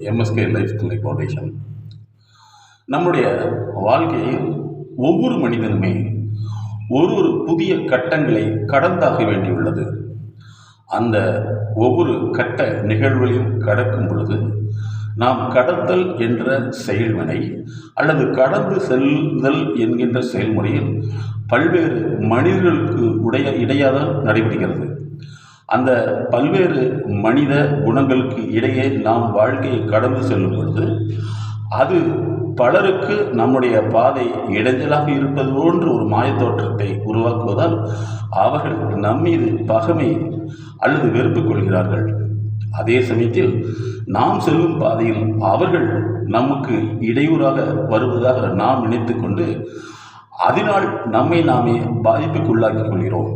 MSK life clinic foundation நம்முடைய வாழ்க்கையில் ஒவ்வொரு மனிதனுமே ஒரு ஒரு புதிய கட்டங்களை கடந்தாக வேண்டியுள்ளது. அந்த ஒவ்வொரு கட்ட நிகழ்வுகளையும் கடக்கும் பொழுது நாம் கடத்தல் என்ற செயல்வினை அல்லது கடந்து செல்தல் என்கின்ற செயல்முறையில் பல்வேறு மனிதர்களுக்கு உடைய இடையாதான் நடைபெறுகிறது. அந்த பல்வேறு மனித குணங்களுக்கு இடையே நாம் வாழ்க்கையை கடந்து செல்லும் பொழுது அது பலருக்கு நம்முடைய பாதை இடைஞ்சலாக இருப்பது போன்ற ஒரு மாயத்தோற்றத்தை உருவாக்குவதால் அவர்கள் நம்மீது பகமை அல்லது வெறுப்பு கொள்கிறார்கள். அதே சமயத்தில் நாம் செல்லும் பாதையில் அவர்கள் நமக்கு இடையூறாக வருவதாக நாம் நினைத்து கொண்டு அதனால் நம்மை நாமே பாதிப்புக்குள்ளாக்கிக் கொள்கிறோம்.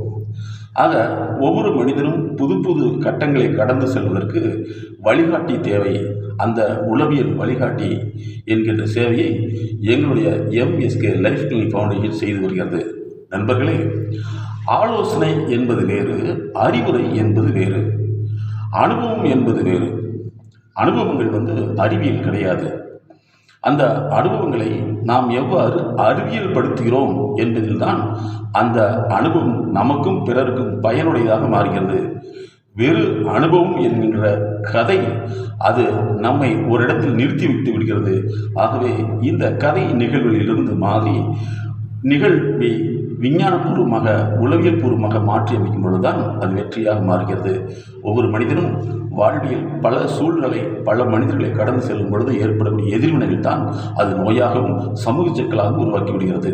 ஆக ஒவ்வொரு மனிதனும் புது புது கட்டங்களை கடந்து செல்வதற்கு வழிகாட்டி தேவை. அந்த உளவியல் வழிகாட்டி என்கின்ற சேவையை எங்களுடைய எம்எஸ்கே லைஃப் கிளினிக் ஃபவுண்டேஷன் செய்து வருகிறது. நண்பர்களே ஆலோசனை என்பது வேறு அறிவுரை என்பது வேறு அனுபவம் என்பது வேறு. அனுபவங்கள் வந்து அறிவியல் கிடையாது. அந்த அனுபவங்களை நாம் எவ்வாறு அறிவியல் படுத்துகிறோம் என்பதில்தான் அந்த அனுபவம் நமக்கும் பிறருக்கும் பயனுடையதாக மாறுகிறது. வெறு அனுபவம் என்கின்ற கதை அது நம்மை ஒரு இடத்தில் நிறுத்தி வைத்து விடுகிறது. ஆகவே இந்த கதை நிகழ்வுகளிலிருந்து மாறி நிகழ்வை விஞ்ஞானபூர்வமாக உளவியல் பூர்வமாக மாற்றி அமைக்கும் பொழுதுதான் அது வெற்றியாக மாறுகிறது. ஒவ்வொரு மனிதனும் வாழ்வியல் பல சூழ்நிலை பல மனிதர்களை கடந்து செல்லும் பொழுது ஏற்படக்கூடிய எதிர்வினைகள் தான் அது நோயாகவும் சமூக சிக்கலாகவும் உருவாக்கி விடுகிறது.